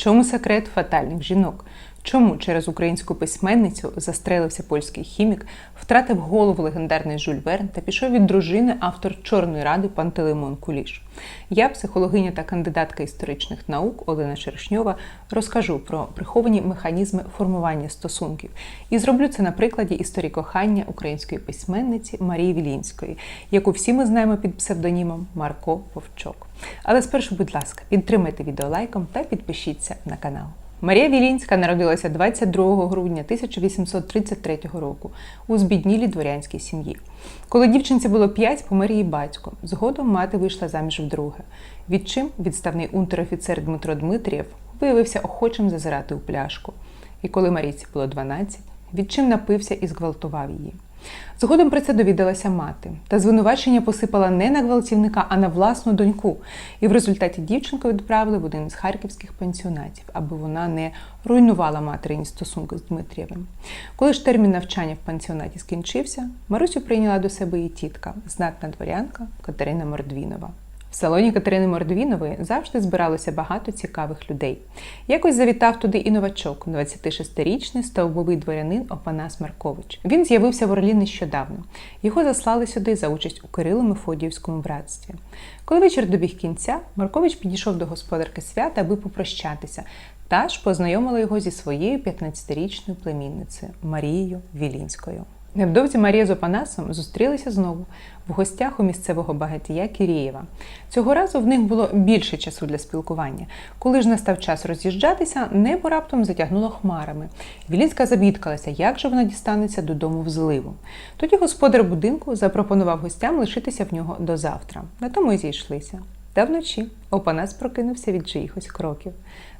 чому секрет фатальних жінок? Чому через українську письменницю застрелився польський хімік, втратив голову легендарний Жюль Верн та пішов від дружини автор Чорної ради Пантелеймон Куліш? Я, психологиня та кандидатка історичних наук Олена Черешньова, розкажу про приховані механізми формування стосунків і зроблю це на прикладі історії кохання української письменниці Марії Вілінської, яку всі ми знаємо під псевдонімом Марко Вовчок. Але спершу, будь ласка, підтримайте відео лайком та підпишіться на канал. Марія Вілінська народилася 22 грудня 1833 року у збіднілій дворянській сім'ї. Коли дівчинці було 5, помер її батько. Згодом мати вийшла заміж вдруге. Відчим відставний унтер-офіцер Дмитро Дмитрієв виявився охочим зазирати у пляшку. І коли Марійці було 12, відчим напився і зґвалтував її. Згодом про це довідалася мати, та звинувачення посипала не на гвалтівника, а на власну доньку. І в результаті дівчинку відправили в один із харківських пансіонатів, аби вона не руйнувала материні стосунки з Дмитрієвим. Коли ж термін навчання в пансіонаті скінчився, Марусю прийняла до себе її тітка, знатна дворянка Катерина Мордвінова. В салоні Катерини Мордвінової завжди збиралося багато цікавих людей. Якось завітав туди і новачок, 26-річний стовбовий дворянин Опанас Маркович. Він з'явився в Орлі нещодавно. Його заслали сюди за участь у Кирило-Мефодіївському братстві. Коли вечір добіг кінця, Маркович підійшов до господарки свята, аби попрощатися, та ж познайомила його зі своєю 15-річною племінницею Марією Вілінською. Невдовзі Марія з Опанасом зустрілися знову в гостях у місцевого багатія Кірєєва. Цього разу в них було більше часу для спілкування. Коли ж настав час роз'їжджатися, небо раптом затягнуло хмарами. Вілінська забідкалася, як же вона дістанеться додому в зливу. Тоді господар будинку запропонував гостям лишитися в нього до завтра. На тому й зійшлися. Та вночі Опанас прокинувся від чиїхось кроків.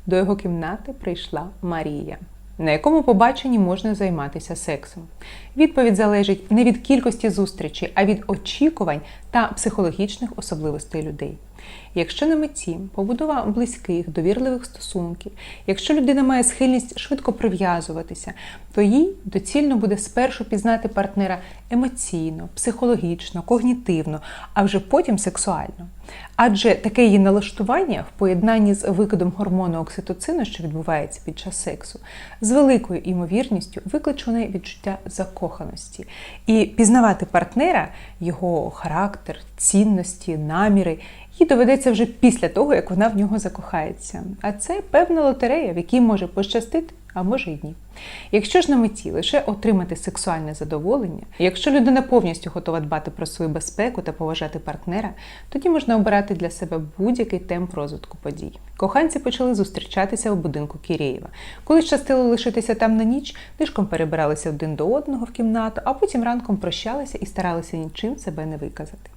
До його кімнати прийшла Марія на якому побаченні можна займатися сексом. Відповідь залежить не від кількості зустрічей, а від очікувань та психологічних особливостей людей. Якщо на меті побудова близьких, довірливих стосунків, якщо людина має схильність швидко прив'язуватися, то їй доцільно буде спершу пізнати партнера емоційно, психологічно, когнітивно, а вже потім сексуально. Адже таке її налаштування в поєднанні з викидом гормону окситоцину, що відбувається під час сексу, з великою імовірністю викличе у неї відчуття закоханості. І пізнавати партнера, його характер, цінності, наміри. Їй доведеться вже після того, як вона в нього закохається. А це певна лотерея, в якій може пощастити, а може й ні. Якщо ж на меті лише отримати сексуальне задоволення, якщо людина повністю готова дбати про свою безпеку та поважати партнера, тоді можна обирати для себе будь-який темп розвитку подій. Коханці почали зустрічатися у будинку Кірєєва. Коли щастило лишитися там на ніч, нишком перебиралися один до одного в кімнату, а потім ранком прощалися і старалися нічим себе не виказати.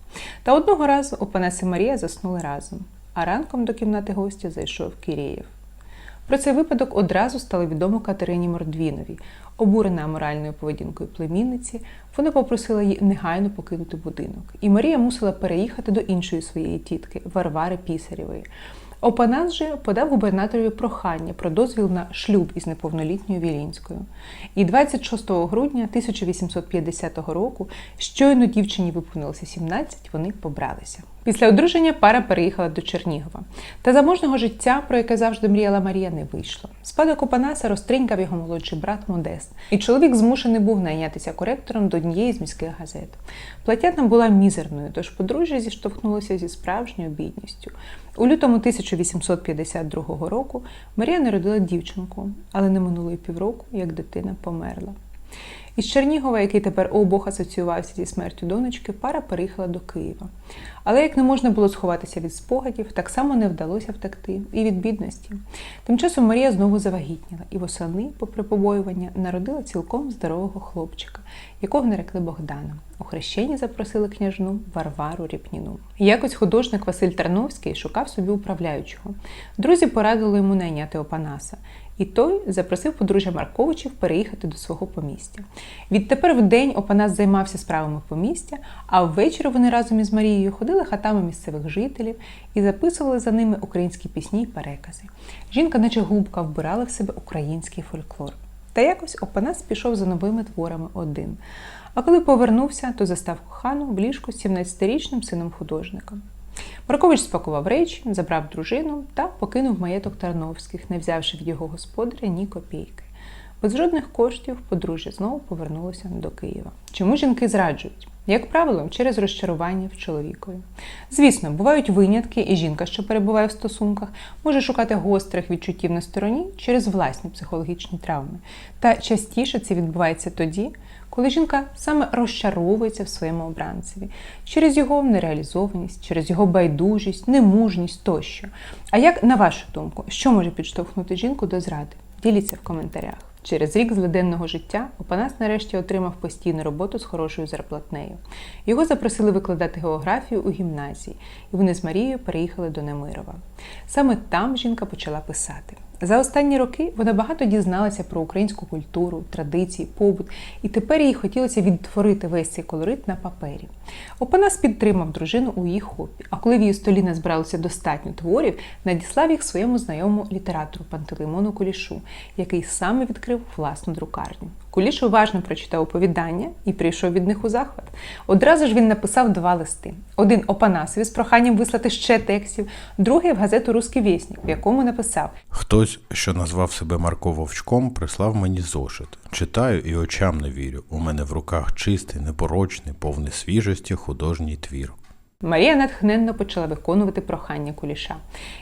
Та одного разу Опанас і Марія заснули разом, а ранком до кімнати гостя зайшов Кірєєв. Про цей випадок одразу стало відомо Катерині Мордвіновій. Обурена моральною поведінкою племінниці, вона попросила її негайно покинути будинок. І Марія мусила переїхати до іншої своєї тітки Варвари Пісарєвої. Опанас же подав губернаторові прохання про дозвіл на шлюб із неповнолітньою Вілінською. І 26 грудня 1850 року, щойно дівчині виповнилося 17, вони побралися. Після одруження пара переїхала до Чернігова. Та заможного життя, про яке завжди мріяла Марія, не вийшло. Спадок Опанаса розтринькав його молодший брат Модест, і чоловік змушений був найнятися коректором до однієї з міських газет. Плаття там була мізерною, тож подружжя зіштовхнулося зі справжньою бідністю. У лютому 1852 року Марія народила дівчинку, але не минуло й півроку, як дитина померла. Із Чернігова, який тепер у обох асоціювався зі смертю донечки, пара переїхала до Києва. Але як не можна було сховатися від спогадів, так само не вдалося втекти і від бідності. Тим часом Марія знову завагітніла і восени, попри побоювання, народила цілком здорового хлопчика, якого нарекли Богданом. У хрещенні запросили княжну Варвару Ріпніну. Якось художник Василь Тарновський шукав собі управляючого. Друзі порадили йому найняти Опанаса. І той запросив подружжя Марковичів переїхати до свого помістя. Відтепер в день Опанас займався справами помістя, а ввечері вони разом із Марією ходили хатами місцевих жителів і записували за ними українські пісні й перекази. Жінка, наче губка, вбирала в себе український фольклор. Та якось Опанас пішов за новими творами один. А коли повернувся, то застав кохану в ліжку з 17-річним сином художника. Маркович спакував речі, забрав дружину та покинув маєток Тарновських, не взявши в його господаря ні копійки. Без жодних коштів подружжя знову повернулося до Києва. Чому жінки зраджують? Як правило, через розчарування в чоловікові. Звісно, бувають винятки, і жінка, що перебуває в стосунках, може шукати гострих відчуттів на стороні через власні психологічні травми. Та частіше це відбувається тоді, коли жінка саме розчаровується в своєму обранцеві через його нереалізованість, через його байдужість, немужність тощо. А як на вашу думку, що може підштовхнути жінку до зради? Діліться в коментарях. Через рік злиденного життя Опанас нарешті отримав постійну роботу з хорошою зарплатнею. Його запросили викладати географію у гімназії, і вони з Марією переїхали до Немирова. Саме там жінка почала писати. За останні роки вона багато дізналася про українську культуру, традиції, побут, і тепер їй хотілося відтворити весь цей колорит на папері. Опанас підтримав дружину у її хобі, а коли в її столі назбиралося достатньо творів, надіслав їх своєму знайомому літератору Пантелеймону Кулішу, який саме відкрив власну друкарню. Куліш уважно прочитав оповідання і прийшов від них у захват. Одразу ж він написав два листи: один Опанасові з проханням вислати ще текстів, другий в газету Руський вєснік, в якому написав: Хтось, що назвав себе Марко Вовчком, прислав мені зошит. Читаю і очам не вірю. У мене в руках чистий, непорочний, повний свіжості художній твір. Марія натхненно почала виконувати прохання куліша.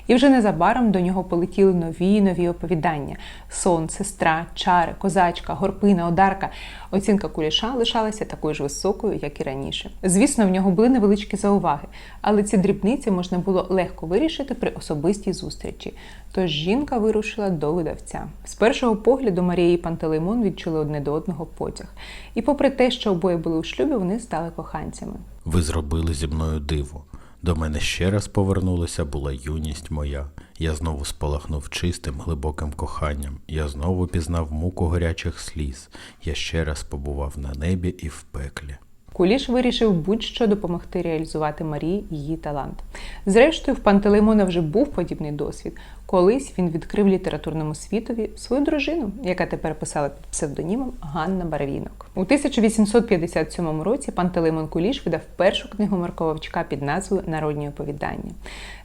І вже незабаром до нього полетіли нові нові оповідання: сон, сестра, чари, козачка, горпина, одарка. Оцінка куліша лишалася такою ж високою, як і раніше. Звісно, в нього були невеличкі зауваги, але ці дрібниці можна було легко вирішити при особистій зустрічі. Тож жінка вирушила до видавця. З першого погляду Марія і Пантелеймон відчули одне до одного потяг. І попри те, що обоє були у шлюбі, вони стали коханцями. Ви зробили зі мною диво. До мене ще раз повернулася була юність моя. Я знову спалахнув чистим, глибоким коханням. Я знову пізнав муку гарячих сліз. Я ще раз побував на небі і в пеклі. Куліш вирішив будь-що допомогти реалізувати Марії її талант. Зрештою, в Пантелеймона вже був подібний досвід. Колись він відкрив літературному світові свою дружину, яка тепер писала під псевдонімом Ганна Барвінок. У 1857 році Пантелеймон Куліш видав першу книгу Марка Вовчка під назвою Народні оповідання.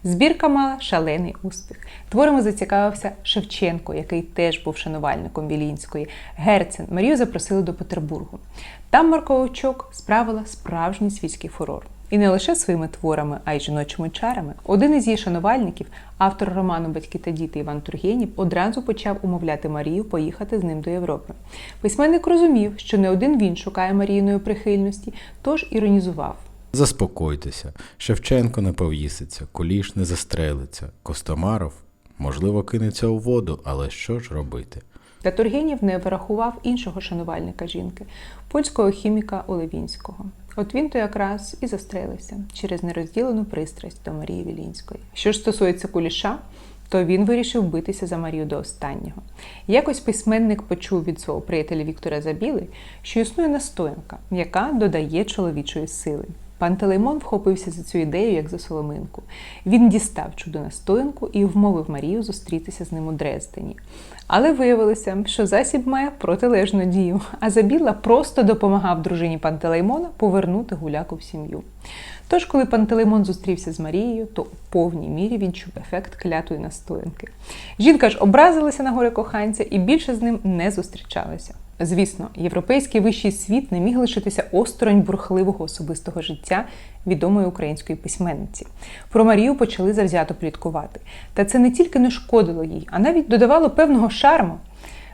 Збірка мала шалений успіх. Творами зацікавився Шевченко, який теж був шанувальником Вілінської. Герцен Марію запросили до Петербургу. Там Марко Вовчок справила справжній світський фурор. І не лише своїми творами, а й жіночими чарами. Один із її шанувальників, автор роману Батьки та діти Іван Тургенів, одразу почав умовляти Марію поїхати з ним до Європи. Письменник розумів, що не один він шукає Марійної прихильності, тож іронізував. Заспокойтеся, Шевченко не повіситься, Куліш не застрелиться, Костомаров, можливо, кинеться у воду, але що ж робити? Та Тургенєв не вирахував іншого шанувальника жінки, польського хіміка Олевінського. От він то якраз і застрелився через нерозділену пристрасть до Марії Вілінської. Що ж стосується куліша, то він вирішив битися за Марію до останнього. Якось письменник почув від свого приятеля Віктора Забіли, що існує настоянка, яка додає чоловічої сили. Пантелеймон вхопився за цю ідею як за соломинку. Він дістав чудо настоянку і вмовив Марію зустрітися з ним у Дрездені. Але виявилося, що засіб має протилежну дію, а Забіла просто допомагав дружині Пантелеймона повернути гуляку в сім'ю. Тож, коли Пантелеймон зустрівся з Марією, то у повній мірі відчув ефект клятої настоянки. Жінка ж образилася на горе коханця і більше з ним не зустрічалася. Звісно, європейський вищий світ не міг лишитися осторонь бурхливого особистого життя відомої української письменниці. Про Марію почали завзято пліткувати. Та це не тільки не шкодило їй, а навіть додавало певного шарму.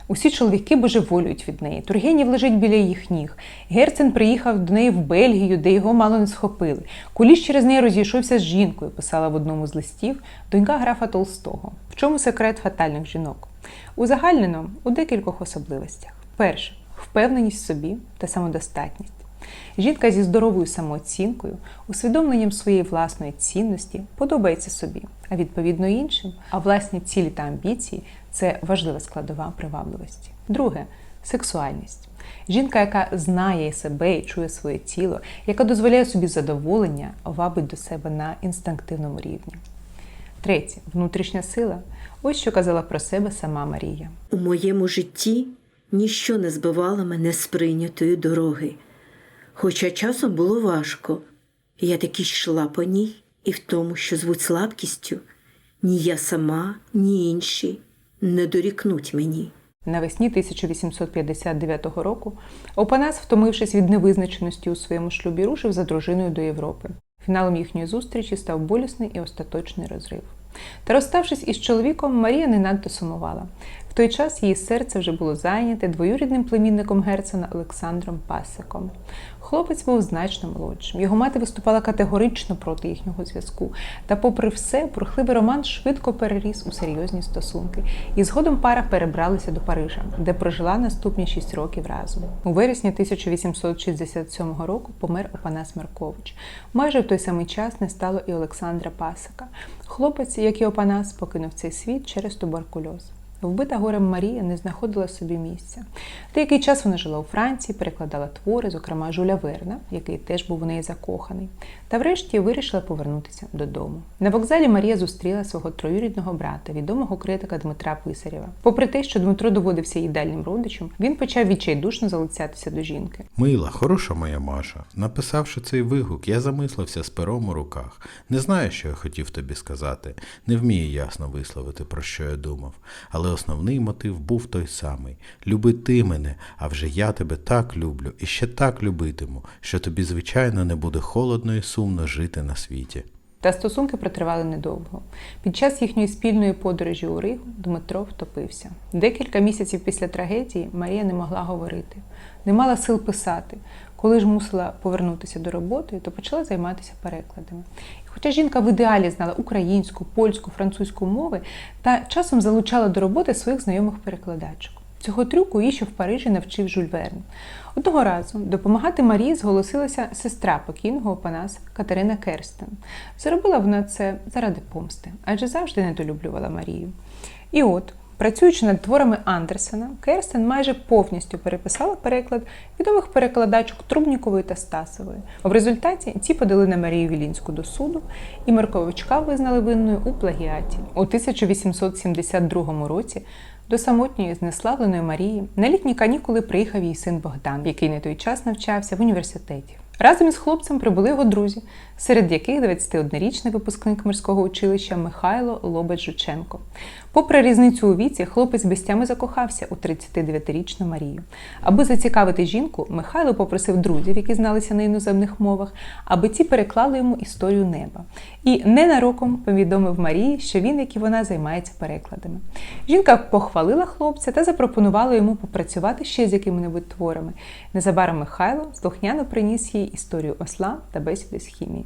Усі чоловіки божеволюють від неї. Тургенів лежить біля їх ніг. Герцен приїхав до неї в Бельгію, де його мало не схопили. Куліш через неї розійшовся з жінкою, писала в одному з листів донька графа Толстого. В чому секрет фатальних жінок? Узагальнено у декількох особливостях. Перше впевненість в собі та самодостатність. Жінка зі здоровою самооцінкою, усвідомленням своєї власної цінності подобається собі, а відповідно іншим. А власні цілі та амбіції це важлива складова привабливості. Друге сексуальність. Жінка, яка знає себе і чує своє тіло, яка дозволяє собі задоволення, вабить до себе на інстинктивному рівні. Третє внутрішня сила. Ось що казала про себе сама Марія. У моєму житті ніщо не збивало мене з прийнятої дороги. Хоча часом було важко, я таки йшла по ній і в тому, що звуть слабкістю, ні я сама, ні інші не дорікнуть мені. Навесні 1859 року Опанас, втомившись від невизначеності у своєму шлюбі, рушив за дружиною до Європи. Фіналом їхньої зустрічі став болісний і остаточний розрив. Та розставшись із чоловіком, Марія не надто сумувала. Той час її серце вже було зайняте двоюрідним племінником Герцена Олександром Пасиком. Хлопець був значно молодшим. Його мати виступала категорично проти їхнього зв'язку. Та, попри все, бурхливий роман швидко переріс у серйозні стосунки, і згодом пара перебралася до Парижа, де прожила наступні шість років разом. У вересні 1867 року помер Опанас Маркович. Майже в той самий час не стало і Олександра Пасика. Хлопець, як і Опанас, покинув цей світ через туберкульоз. Вбита горем Марія не знаходила собі місця. Деякий час вона жила у Франції, перекладала твори, зокрема Жуля Верна, який теж був у неї закоханий. Та врешті вирішила повернутися додому. На вокзалі Марія зустріла свого троюрідного брата, відомого критика Дмитра Писарєва. Попри те, що Дмитро доводився їй дальнім родичем, він почав відчайдушно залицятися до жінки. Мила, хороша моя Маша. Написавши цей вигук, я замислився з пером у руках. Не знаю, що я хотів тобі сказати. Не вмію ясно висловити, про що я думав. Але основний мотив був той самий: люби ти мене, а вже я тебе так люблю і ще так любитиму, що тобі, звичайно, не буде холодно і сумно жити на світі. Та стосунки протривали недовго. Під час їхньої спільної подорожі у Ригу Дмитро втопився. Декілька місяців після трагедії Марія не могла говорити, не мала сил писати. Коли ж мусила повернутися до роботи, то почала займатися перекладами. Хоча жінка в ідеалі знала українську, польську, французьку мови, та часом залучала до роботи своїх знайомих перекладачок. Цього трюку її ще в Парижі навчив Жюль Верн. Одного разу допомагати Марії зголосилася сестра покійного Опанаса Катерина Керстен. Зробила вона це заради помсти, адже завжди недолюблювала Марію. І от, працюючи над творами Андерсена, Керстен майже повністю переписала переклад відомих перекладачок Трубнікової та Стасової. В результаті ці подали на Марію Вілінську до суду, і Марковичка визнали винною у плагіаті. У 1872 році до самотньої знеславленої Марії на літні канікули приїхав її син Богдан, який на той час навчався в університеті. Разом із хлопцем прибули його друзі, серед яких 21-річний випускник морського училища Михайло Лобець Жученко. Попри різницю у віці, хлопець без тями закохався у 39-річну Марію. Аби зацікавити жінку, Михайло попросив друзів, які зналися на іноземних мовах, аби ті переклали йому історію неба. І ненароком повідомив Марії, що він, як і вона, займається перекладами. Жінка похвалила хлопця та запропонувала йому попрацювати ще з якими-небудь творами. Незабаром Михайло слухняно приніс їй історію осла та бесіди з хімії.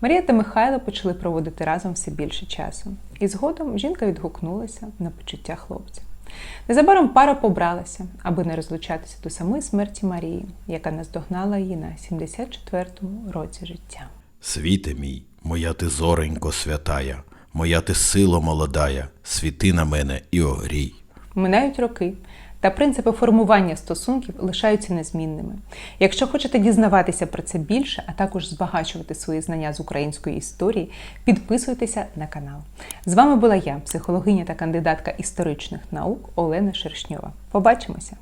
Марія та Михайло почали проводити разом все більше часу. І згодом жінка відгукнулася на почуття хлопця. Незабаром пара побралася, аби не розлучатися до самої смерті Марії, яка наздогнала її на 74-му році життя. Світе мій, моя ти зоренько святая, моя ти сило молодая, світи на мене і огрій. Минають роки, та принципи формування стосунків лишаються незмінними. Якщо хочете дізнаватися про це більше, а також збагачувати свої знання з української історії, підписуйтеся на канал. З вами була я, психологиня та кандидатка історичних наук Олена Шершньова. Побачимося!